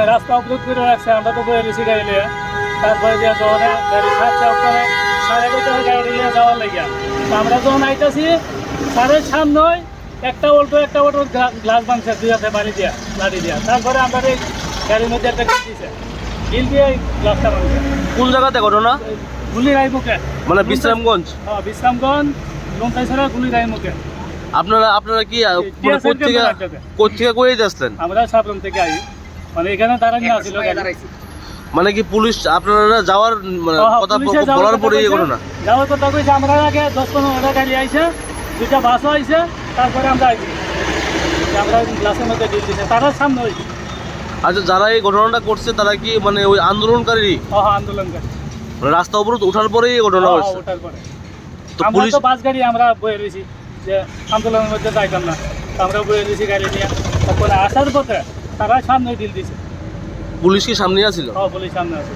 মানে রাস্তা অবরোধ করে রাখছে আমরা তো বয়ে গেছি গাড়ি নিয়ে তারপরে দিয়ে যখন গাড়ি সাতটা ওখানে সাড়ে এগারোটা গাড়ি নিয়ে যাওয়ার লাগিয়া আমরা যখন আইতাছি সাড়ে সামনে একটা অল্টো একটা অটো গ্লাস ভাঙছে দুই হাতে বাড়ি দিয়া লাড়ি দিয়া তারপরে আমরা এই গাড়ির মধ্যে একটা গিল দিছে গিল দিয়ে এই গ্লাসটা ভাঙছে কোন জায়গাতে ঘটনা গুলি রাই মুখে মানে বিশ্রামগঞ্জ হ্যাঁ বিশ্রামগঞ্জ লঙ্কাইছড়া গুলি রাই মুখে আপনারা আপনারা কি মানে সাইকেল কোথেকে রাখতে কোথেকে করে আসলেন আমরা সাবরুম থেকে আই মানে এখানে দাঁড়ানি আসছিল মানে কি পুলিশ আপনারা যাওয়ার মানে হ্যাঁ, হ্যাঁ, কথা যাওয়ার বলার পরে ইয়ে কইছে। ঘটনা যাওয়ার কথা কইছে আমরা আগে দশ পনেরো হাজার গাড়ি আইছে দুইটা বাসও আইছে তারপরে আমরা আইছি। আমরা গ্লাসের মধ্যে ডিল দিছে তারা সামনে হয়েছে আচ্ছা যারা এই ঘটনাটা করছে তারা কি মানে ওই আন্দোলনকারী হ্যাঁ আন্দোলন করে মানে রাস্তা অবরোধ ওঠার পরেই এই ঘটনা হয়েছে? হচ্ছে ওঠার পরে। তো পুলিশ বাস গাড়ি আমরা বয়ে রয়েছি যে আন্দোলনের মধ্যে যাইতাম না। আমরা বয়ে রয়েছি গাড়ি নিয়ে। তারপরে আসার পথে তারা সামনে ডিল দিছে পুলিশ কি সামনে আছিল? হ্যাঁ পুলিশ সামনে আছে।